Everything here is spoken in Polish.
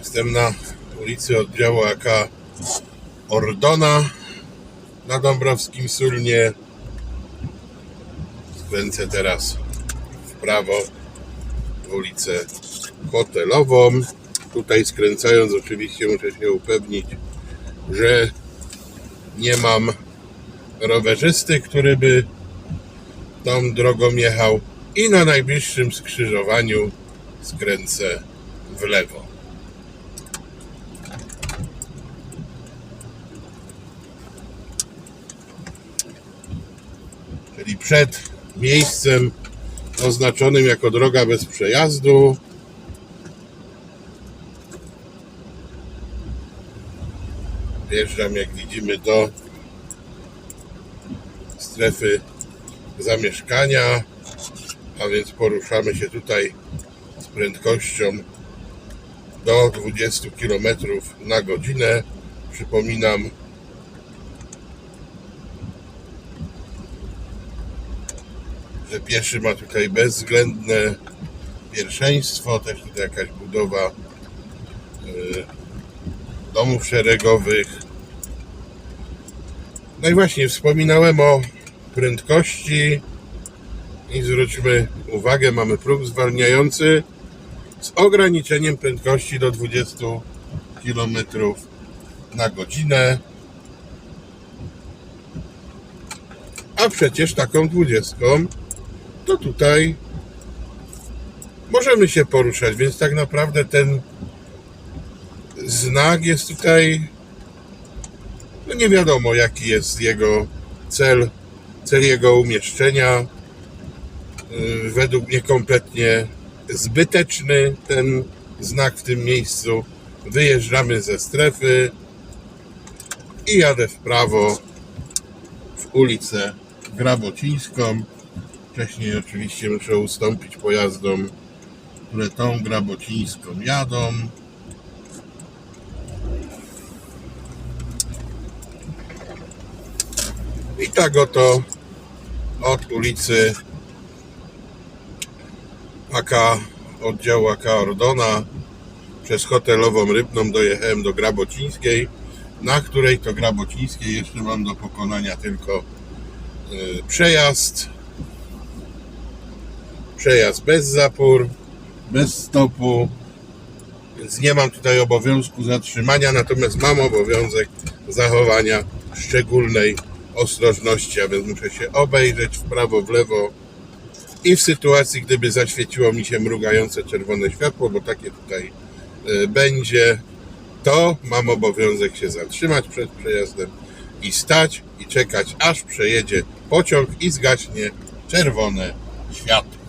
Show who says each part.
Speaker 1: Jestem na ulicy oddziału AK Ordona na Dąbrowskim Sulnie. Skręcę teraz w prawo w ulicę Hotelową. Tutaj skręcając oczywiście muszę się upewnić, że nie mam rowerzysty, który by tą drogą jechał i na najbliższym skrzyżowaniu skręcę w lewo. Czyli przed miejscem oznaczonym jako droga bez przejazdu. Wjeżdżam, jak widzimy, do strefy zamieszkania, a więc poruszamy się tutaj z prędkością do 20 km na godzinę. Przypominam, że pieszy ma tutaj bezwzględne pierwszeństwo, też tutaj jakaś budowa y, domów szeregowych. No i właśnie wspominałem o prędkości i zwróćmy uwagę, mamy próg zwalniający z ograniczeniem prędkości do 20 km na godzinę. A przecież taką 20 to tutaj możemy się poruszać, więc tak naprawdę ten znak jest tutaj no nie wiadomo jaki jest jego cel, cel jego umieszczenia. Yy, Według mnie kompletnie zbyteczny ten znak w tym miejscu. Wyjeżdżamy ze strefy i jadę w prawo w ulicę Grabocińską. Wcześniej oczywiście muszę ustąpić pojazdom, które tą Grabocińską jadą. I tak oto od ulicy AK, oddziału AK Ordona przez hotelową Rybną dojechałem do Grabocińskiej, na której to Grabocińskiej jeszcze mam do pokonania tylko y, przejazd. Przejazd bez zapór, bez stopu, więc nie mam tutaj obowiązku zatrzymania, natomiast mam obowiązek zachowania szczególnej ostrożności, a więc muszę się obejrzeć w prawo, w lewo i w sytuacji, gdyby zaświeciło mi się mrugające czerwone światło, bo takie tutaj y, będzie, to mam obowiązek się zatrzymać przed przejazdem i stać i czekać, aż przejedzie pociąg i zgaśnie czerwone światło.